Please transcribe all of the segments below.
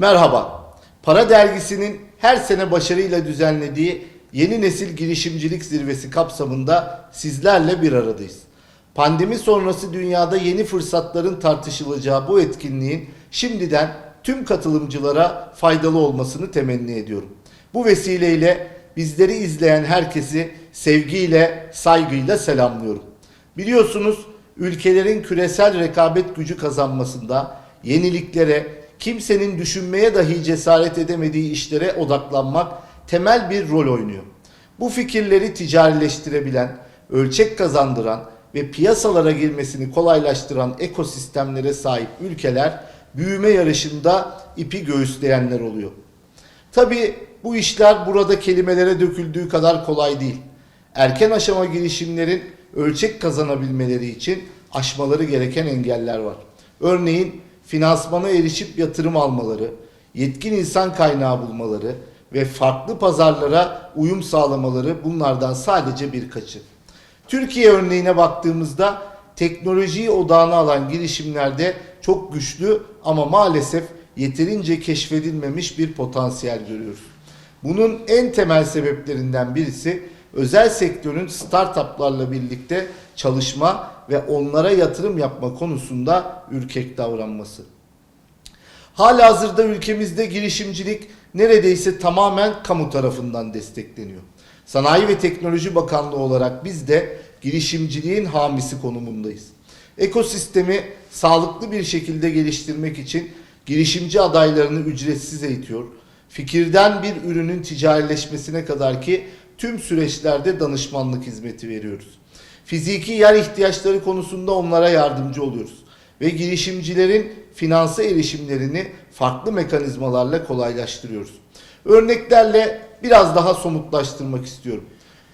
Merhaba. Para Dergisi'nin her sene başarıyla düzenlediği Yeni Nesil Girişimcilik Zirvesi kapsamında sizlerle bir aradayız. Pandemi sonrası dünyada yeni fırsatların tartışılacağı bu etkinliğin şimdiden tüm katılımcılara faydalı olmasını temenni ediyorum. Bu vesileyle bizleri izleyen herkesi sevgiyle, saygıyla selamlıyorum. Biliyorsunuz ülkelerin küresel rekabet gücü kazanmasında yeniliklere, kimsenin düşünmeye dahi cesaret edemediği işlere odaklanmak temel bir rol oynuyor. Bu fikirleri ticarileştirebilen, ölçek kazandıran ve piyasalara girmesini kolaylaştıran ekosistemlere sahip ülkeler büyüme yarışında ipi göğüsleyenler oluyor. Tabi bu işler burada kelimelere döküldüğü kadar kolay değil. Erken aşama girişimlerin ölçek kazanabilmeleri için aşmaları gereken engeller var. Örneğin finansmana erişip yatırım almaları, yetkin insan kaynağı bulmaları ve farklı pazarlara uyum sağlamaları bunlardan sadece birkaçı. Türkiye örneğine baktığımızda teknolojiyi odağına alan girişimlerde çok güçlü ama maalesef yeterince keşfedilmemiş bir potansiyel görüyoruz. Bunun en temel sebeplerinden birisi özel sektörün startuplarla birlikte çalışma ve onlara yatırım yapma konusunda ürkek davranması. Hala hazırda ülkemizde girişimcilik neredeyse tamamen kamu tarafından destekleniyor. Sanayi ve Teknoloji Bakanlığı olarak biz de girişimciliğin hamisi konumundayız. Ekosistemi sağlıklı bir şekilde geliştirmek için girişimci adaylarını ücretsiz eğitiyor. Fikirden bir ürünün ticarileşmesine kadar ki tüm süreçlerde danışmanlık hizmeti veriyoruz. Fiziki yer ihtiyaçları konusunda onlara yardımcı oluyoruz ve girişimcilerin finansa erişimlerini farklı mekanizmalarla kolaylaştırıyoruz. Örneklerle biraz daha somutlaştırmak istiyorum.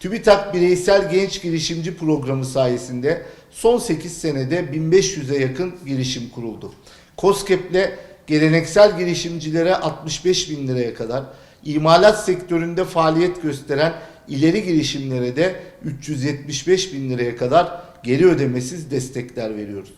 TÜBİTAK Bireysel Genç Girişimci Programı sayesinde son 8 senede 1500'e yakın girişim kuruldu. COSGAP'le geleneksel girişimcilere 65 bin liraya kadar, imalat sektöründe faaliyet gösteren ileri girişimlere de 375 bin liraya kadar geri ödemesiz destekler veriyoruz.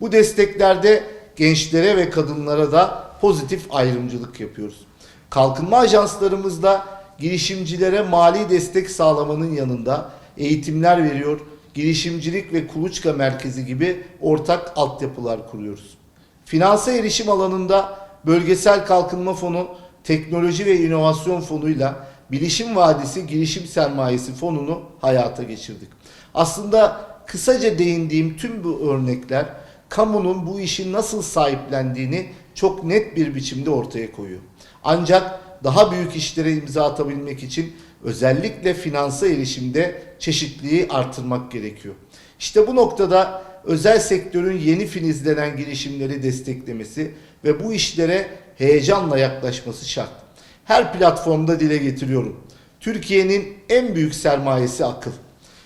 Bu desteklerde gençlere ve kadınlara da pozitif ayrımcılık yapıyoruz. Kalkınma ajanslarımızda girişimcilere mali destek sağlamanın yanında eğitimler veriyor, girişimcilik ve kuluçka merkezi gibi ortak altyapılar kuruyoruz. Finansa erişim alanında Bölgesel Kalkınma Fonu, Teknoloji ve İnovasyon Fonu'yla Bilişim Vadisi Girişim Sermayesi Fonu'nu hayata geçirdik. Aslında kısaca değindiğim tüm bu örnekler kamunun bu işi nasıl sahiplendiğini çok net bir biçimde ortaya koyuyor. Ancak daha büyük işlere imza atabilmek için özellikle finansa erişimde çeşitliliği artırmak gerekiyor. İşte bu noktada özel sektörün yeni filizlenen girişimleri desteklemesi ve bu işlere heyecanla yaklaşması şart. Her platformda dile getiriyorum. Türkiye'nin en büyük sermayesi akıl.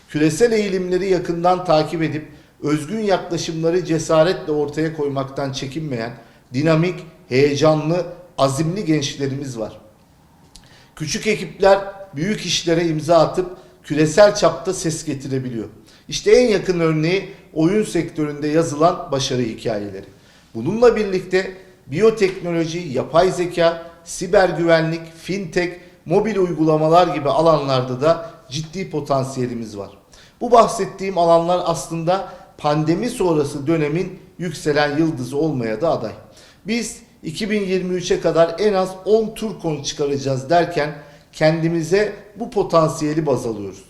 Küresel eğilimleri yakından takip edip özgün yaklaşımları cesaretle ortaya koymaktan çekinmeyen, dinamik, heyecanlı, azimli gençlerimiz var. Küçük ekipler büyük işlere imza atıp küresel çapta ses getirebiliyor. İşte en yakın örneği oyun sektöründe yazılan başarı hikayeleri. Bununla birlikte biyoteknoloji, yapay zeka, siber güvenlik, fintech, mobil uygulamalar gibi alanlarda da ciddi potansiyelimiz var. Bu bahsettiğim alanlar aslında pandemi sonrası dönemin yükselen yıldızı olmaya da aday. Biz 2023'e kadar en az 10 Turkon çıkaracağız derken kendimize bu potansiyeli baz alıyoruz.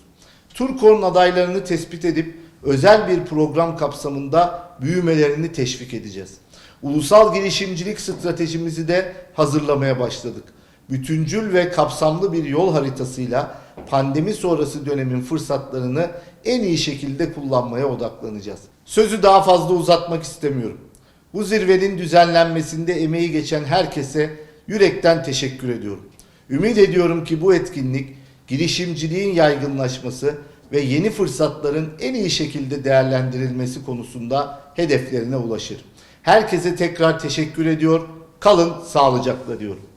Turkon adaylarını tespit edip özel bir program kapsamında büyümelerini teşvik edeceğiz. Ulusal girişimcilik stratejimizi de hazırlamaya başladık. Bütüncül ve kapsamlı bir yol haritasıyla pandemi sonrası dönemin fırsatlarını en iyi şekilde kullanmaya odaklanacağız. Sözü daha fazla uzatmak istemiyorum. Bu zirvenin düzenlenmesinde emeği geçen herkese yürekten teşekkür ediyorum. Ümit ediyorum ki bu etkinlik girişimciliğin yaygınlaşması ve yeni fırsatların en iyi şekilde değerlendirilmesi konusunda hedeflerine ulaşır. Herkese tekrar teşekkür ediyor. Kalın sağlıcakla diyorum.